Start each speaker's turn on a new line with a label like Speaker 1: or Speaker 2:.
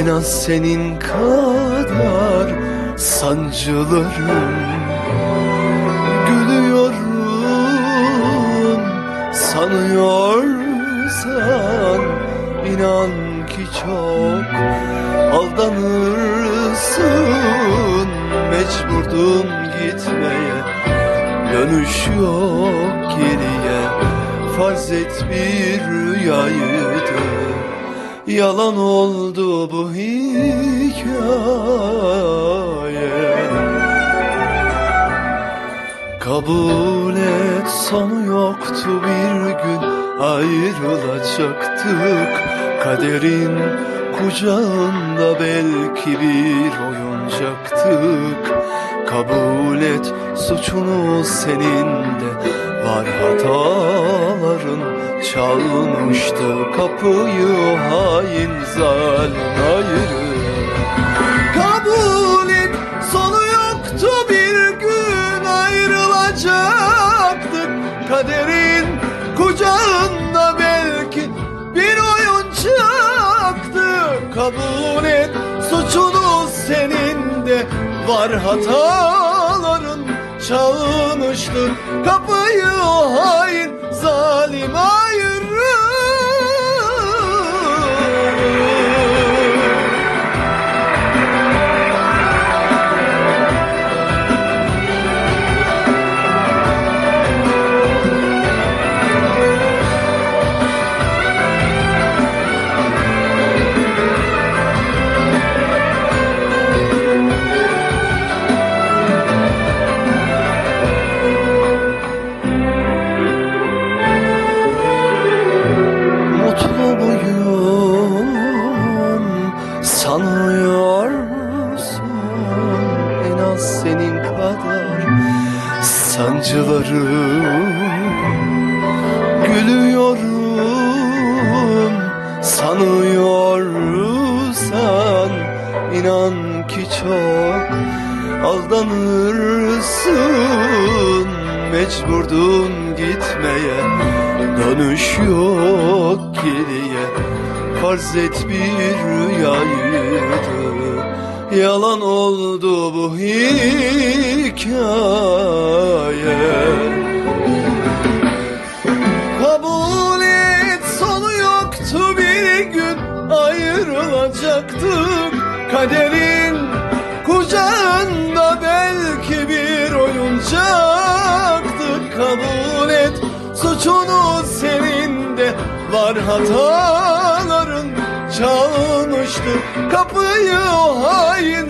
Speaker 1: En az senin kadar sancılarım. Gülüyorum sanıyorsan inan ki çok aldanırsın. Mecburdum gitmeye dönüş yok geriye. Farz et bir rüyaydı Yalan oldu bu hikaye. Kabul et sonu yoktu bir gün. Ayrılacaktık. Kaderin kucağında belki bir oyuncaktık. Kabul et suçunu senin de var hataların Çalmıştı kapıyı hain zalim ayrı Kabul et sonu yoktu bir gün ayrılacaktık. Kaderin kucağında belki bir oyuncaktı Kabul et suçunu senin de var hataların Çalmıştı kapıyı hain zalim sanıyorsun En az senin kadar sancılarım. Gülüyorum sanıyorsan inan ki çok aldanırsın. Mecburdun gitmeye dönüş yok geriye Farz et bir rüyaydı. Yalan oldu bu hikaye. Kabul et sonu yoktu. Bir gün ayrılacaktık Kaderin kucağında belki bir oyuncaktık Kabul et suçunu senin de var hataların Çalmıştı. Kapıyı o hain